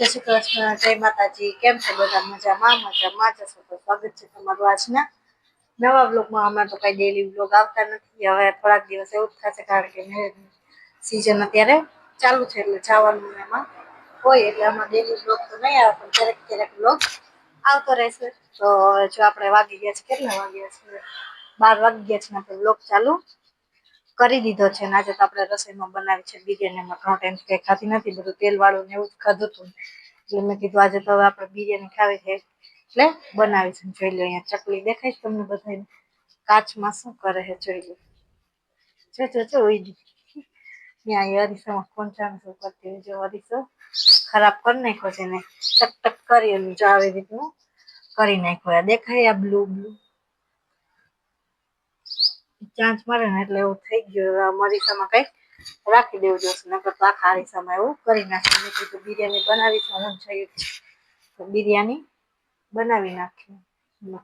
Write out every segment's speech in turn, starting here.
જય શ્રી કૃષ્ણ, જય માતાજી, કેમ છે બધા? મજામાં? મજામાં જશો તો સ્વાગત છે તમારું આજના નવા બ્લોગમાં અમે તો કઈ ડેલી બ્લોગ આવતા નથી. હવે થોડાક દિવસ એવું થશે કારણ કે સિઝન અત્યારે ચાલુ છે એટલે જવાનું એમાં. હોય એટલે આમાં ડેલી બ્લોગ તો નહીં આવે, પણ ક્યારેક ક્યારેક બ્લોગ આવતો રહેશે. તો જો આપણે વાગી ગયા છે, કેટલા વાગ્યા છે? બાર વાગી ગયા છે આપણે બ્લોગ ચાલુ. કરી દીધો છે અને આજે તો આપણે રસોઈમાં બનાવી છે બિરયાનીમાં ઘણો ટાઈમ કંઈ ખાતી નથી, બધું તેલ વાળું ને એવું જ ખાધું હતું. એટલે મેં કીધું આજે તો હવે આપણે બિરયાની ખાવી છે. એટલે બનાવી છે જોઈ લો અહીંયા ચકલી દેખાય છે તમને બધાને. કાચમાં શું કરે છે જોઈ લો. જો જો જો ત્યાં એ અરીસામાં શું કરતી જો અરીસો ખરાબ કરી નાખ્યો છે ને. ટક ટક, કરી જો આવી રીતનું કરી નાખ્યો. દેખાય આ બ્લુ બ્લુ. ચાંચ મારે ને એટલે એવું થઈ ગયું. હવે આ કંઈક રાખી દેવું જોશે. નકર તો આખા અરીસામાં એવું કરી નાખ્યું મેં કીધું બિરયાની બનાવી છે હું છે. તો બિરયાની બનાવી નાખી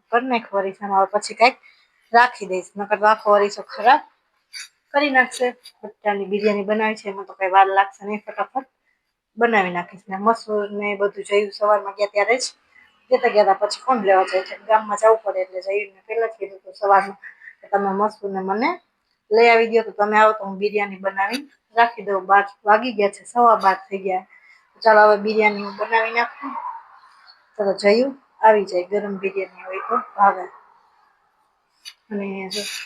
કરી નાખો અરીસામાં હવે પછી કંઈક રાખી દઈશ. નકર તો આખો અરીસો ખરાબ કરી નાખશે. બટાની બિરયાની બનાવી છે. એમાં તો કઈ વાર લાગશે નહીં. ફટાફટ બનાવી નાખીશ. ને મસૂર ને બધું જયું સવારમાં ગયા ત્યારે જ. જતા ગયા પછી ફોન લેવા જાય છે? ગામમાં જવું પડે એટલે જઈને પહેલાં જ કીધું હતું સવારમાં. કે તમે મસ્ત ને મને લઈ આવી ગયો તો તમે આવો તો હું બિરયાની બનાવી રાખી દઉં. બાર વાગી ગયા છે, સવા બાર થઈ ગયા. ચાલો હવે બિરયાની હું બનાવી નાખું. ચાલો જયું, આવી જાય ગરમ બિરયાની હોય તો ભાવે. અને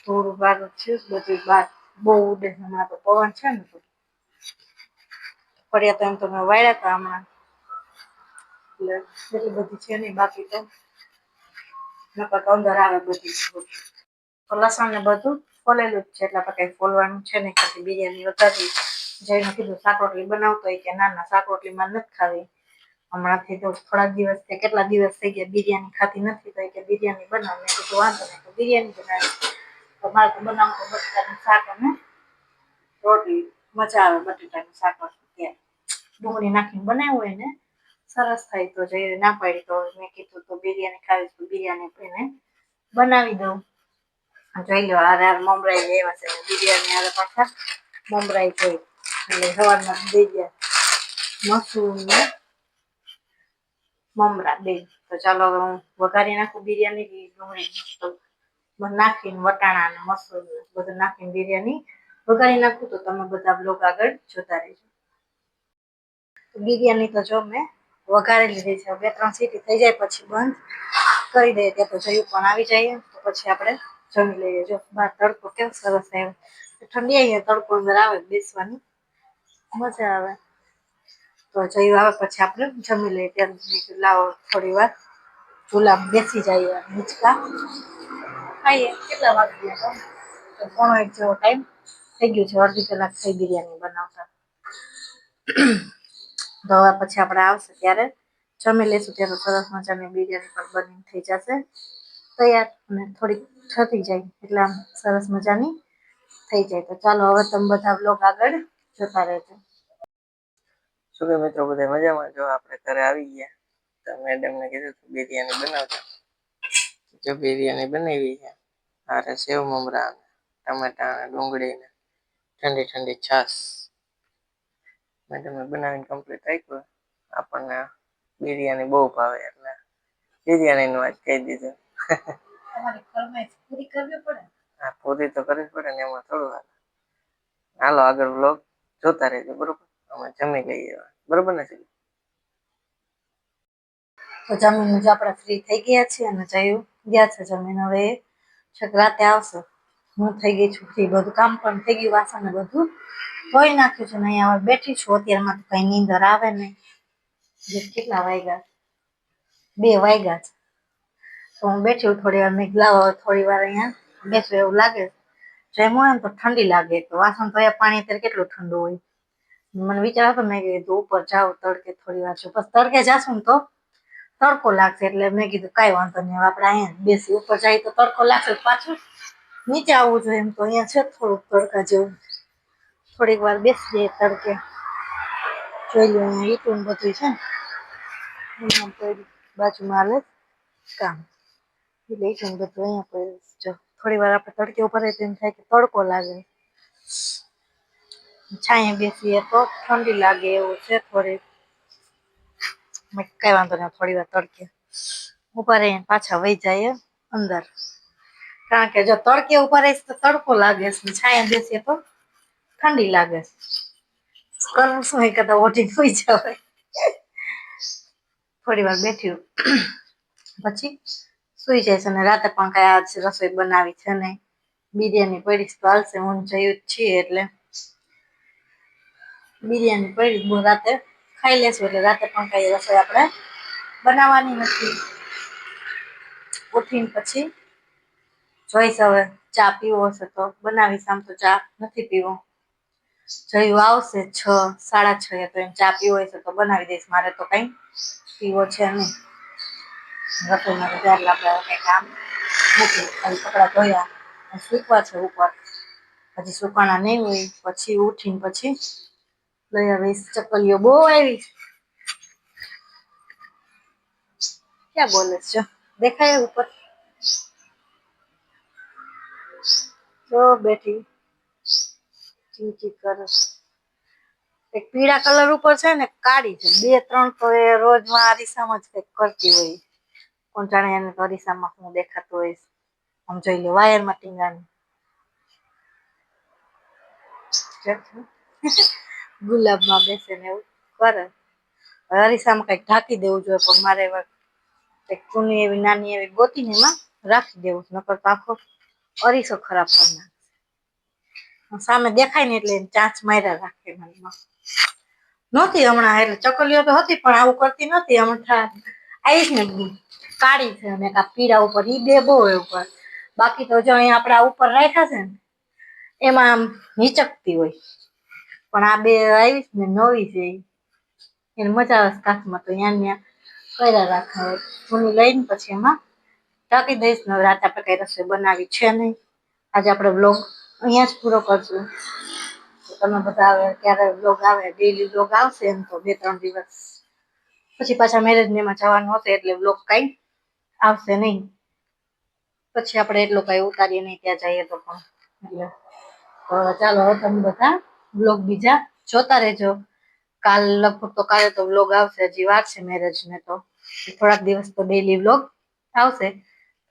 થોડું બહાર છે, બધું બહાર બહુ ઉડે હમણાં તો પવન છે ને પડ્યા તો એમ તો મેં વાળ્યા હતા હમણાં. એટલે એટલી બધી છે નહીં, બાકી તો નકર તો અંદર આવે બધી તો લસણ ને બધું ફોલેલું જ છે. એટલે આપણે કંઈ ફોલવાનું છે નહીં. પછી બિરયાની વધારી જઈને કીધું શાક રોટલી બનાવતો હોય કે ના ના શાક રોટલીમાં નથી ખાવી. હમણાંથી તો થોડાક દિવસ થયા, કેટલા દિવસ થઈ ગયા બિરયાની ખાતી નથી. તો કે બિરયાની બનાવ. મેં કીધું વાંધો નહીં, તો બિરયાની બનાવી તો મારે તો બનાવતો બટાકાનું શાક અને રોટલી. મજા આવે બટાટાનું શાક ત્યાં ડુંગળી નાખીને બનાવ્યું હોય ને, સરસ થાય તો જઈ ના પાડી તો મેં કીધું તો બિરયાની ખાવી તો બિરયાની એને બનાવી દઉં. જોઈ લો હાર મમરાઈ લેવા છે. બિરયાની હારે પાછા મમરાઈ થઈ એટલે સવારમાં દઈ ગયા મસૂર ને મમરા બે. તો ચાલો હવે હું વઘારી નાખું બિરયાની ડુંગળી નાખીને વટાણા અને મસૂર બધું નાખીને બિરયાની વઘારી નાખું તો તમે બધા બ્લોગ આગળ જોતા રહેજો. બિરયાની તો જો મેં વઘારી લીધી છે. બે ત્રણ સીટી થઈ જાય, પછી બંધ કરી દઈએ. ત્યાં તો જયું પણ આવી જાય તો પછી આપણે જમી લઈએ. જો બહાર તડકો કેવો સરસ આવ્યો ઠંડી આવી તડકો અંદર આવે બેસવાની. મજા આવે. તો જયું આવે પછી આપણે જમી લઈએ. ત્યાં લાવો થોડી વાર. ચૂલા બેસી જઈએ હિંચકા. ખાઈએ. કેટલા વાગ્યા તો પોણો એક જેવો ટાઈમ થઈ ગયો છે. અડધી કલાક થઈ બિરયાની બનાવતા. તો હવે પછી આપણે આવશે ત્યારે. જમી લઈશું. ત્યારે સરસ મજાની બિરયાની પણ બની થઈ જશે. તૈયાર. અને થોડીક થતી જાય એટલે આમ સરસ મજાની થઈ જાય. તો ચાલો હવે તમે બધા બ્લોગ આગળ જોતા રહેજો. શું કે મિત્રો, બધા મજામાં? જો આપણે ઘરે આવી ગયા. તો મેડમને કીધું હતું બિરયાની બનાવતા જો બિરયાની બનાવી છે, હારે સેવ મમરા ટમેટા અને ડુંગળી ને ઠંડી ઠંડી છાશ. મેડમે બનાવીને કમ્પ્લીટ આપ્યું. આપણને બિરયાની બહુ ભાવે એટલે બિરયાનીનું વાત કહી દીધું. તમારી ફરમાઈશ પૂરી કરવી પડે? હા પૂરી તો કરવી પડે ને એમાં થોડું હાલ. હાલો આગળ વ્લોગ જોતા રહેજો બરોબર? અમે જમી લઈએ બરોબર ને સીધું તો જમીને જો આપણે ફ્રી થઈ ગયા છીએ અને જયું. ગયા છે જમીન. હવે રાતે આવશે. હું થઈ ગઈ છું ફ્રી બધું કામ પણ થઈ ગયું વાસણ ને બધું. ધોઈ નાખ્યું છે ને અહીંયા હવે બેઠી છું. અત્યારમાં તો કઈ નીંદર આવે નહીં. કેટલા વાગ્યા? બે વાગ્યા છે. તો હું બેઠી થોડી વાર, મેં થોડી વાર અહીંયા બેસું એવું લાગે. જેમું એમ તો ઠંડી લાગે. તો વાસણ ધોયા પાણી અત્યારે કેટલું ઠંડુ હોય. મને વિચાર હતો, મેં કીધું, ઉપર જાઉં તડકે થોડી વાર છું. પછી તડકે જાશું ને તો તડકો લાગશે એટલે મેં કીધું, કાંઈ વાંધો નહીં આપણે અહીંયા બેસી ઉપર જઈએ તો તડકો લાગશે પાછું. નીચે આવવું જોઈએ એમ તો અહીંયા છે થોડુંક તડકા જેવું. થોડીક વાર બેસી જાય તડકે. જોઈ લો અહીંયા ઈટું બધું છે ને. બાજુમાં હાલે કામ. એટલે જઈને બધું અહીંયા પડ્યું જો થોડી વાર આપણે તડકે ઉપર રહીએ એમ થાય કે તડકો લાગે. છાંયે બેસીએ તો ઠંડી લાગે એવું છે થોડી. કઈ વાંધો નહીં, થોડી વાર તડકે ઉપર રહીને પાછા વહી જાય અંદર. કારણ કે જો તડકે ઉપર રહીશ તો તડકો લાગે છે છાયા બેસીએ તો ઠંડી લાગે કરવું શું એ કદાચ ઓટી સુઈ જવાય. થોડી વાર બેઠ્યું પછી સુઈ જાય છે અને રાતે પણ કઈ આજ રસોઈ બનાવી છે નહીં. બિરયાની પડી તો હાલશે, હું જયું જ છીએ એટલે. બિરયાની પડી રાતે. ખાઈ લેશું એટલે રાતે પણ કઈ રસોઈ આપણે બનાવવાની નથી. ઉઠીને પછી જોઈશ હવે, ચા પીવો હશે તો. બનાવીશ આમ તો ચા, નથી પીવો. જયું આવશે છ, સાડા છ તો એમ ચા પીવો હશે તો બનાવી દઈશ. મારે તો કઈ પીવો છે નહીં. રસોઈમાં તો ત્યારે આપણે કંઈ કામ નથી ખાલી કપડાં ધોયા અને સૂકવા છે ઉપર. પછી સુકાણા નહીં હોય, પછી ઉઠીને પછી લઈ આવીશ. ચકલીઓ બહુ આવી. ક્યાં બોલે છે? દેખાય ઉપર. જો, બેઠી. ચી ચી કરે. એક પીળા કલર ઉપર છે ને, કાળી છે. બે, ત્રણ તો એ રોજમાં આરીસામાં જ કંઈક કરતી હોય. કોણ જાણે એને અરીસામાં હું દેખાતો હોય આમ જોઈ લે વાયરમાં ટીંગાની ગુલાબમાં બેસે ને એવું કરે. અરીસામાં કંઈક ઢાંકી દેવું જોઈએ, પણ મારે કંઈક ચૂની એવી, નાની એવી ગોતીને એમાં રાખી દેવું. નકર તો આખો અરીસો ખરાબ કરી નાખે. સામે દેખાય ને એટલે ચાંચ માર્યા રાખે મનમાં. નહોતી હમણાં, એટલે ચકલીઓ તો હતી, પણ આવું કરતી નથી હમણાં આવીશ ને કાળી છે. અને કા પીળા ઉપર ઈ બે બહુ હોય ઉપર. બાકી તો જો અહીંયા આપણે ઉપર રાખ્યા છે ને, એમાં આમ નીચકતી હોય. પણ આ બે આવીશ ને, નવી છે એને મજા આવે કાચમાં તો ત્યાં ત્યાં કર્યા રાખે હોય. ચૂની લઈને પછી એમાં ઢાંકી દઈશ ને રાત આપણે કઈ રસોઈ બનાવી છે નહીં. આજે આપણે બ્લોગ અહીંયા જ પૂરો કરશું. તમે બધા હવે ક્યારે બ્લોગ આવે ડેઈલી બ્લોગ આવશે એમ તો બે ત્રણ દિવસ. પછી પાછા મેરેજ ને એમાં જવાનું હશે એટલે બ્લોગ કઈ આવશે નહીં. પછી આપણે એટલો કઈ ઉતારીએ નહીં, ત્યાં જઈએ તો પણ. ચાલો હવે તમે બધા બ્લોગ બીજા જોતા રહેજો. કાલ લગભગ તો કાલે તો બ્લોગ આવશે, હજી વાર છે મેરેજ ને તો. થોડાક દિવસ તો ડેઈલી બ્લોગ આવશે.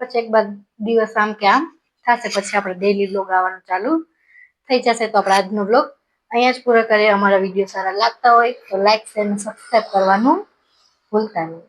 પછી એક બાદ દિવસ આમ કે આમ થશે. પછી આપણે ડેઈલી બ્લોગ આવવાનું ચાલુ થઈ જશે તો આપણે આજનો બ્લોગ અહીંયા જ પૂરો કરીએ. અમારા વીડિયો સારા લાગતા હોય તો લાઈક શેર અને સબસ્ક્રાઈબ કરવાનું ભૂલતા નહીં.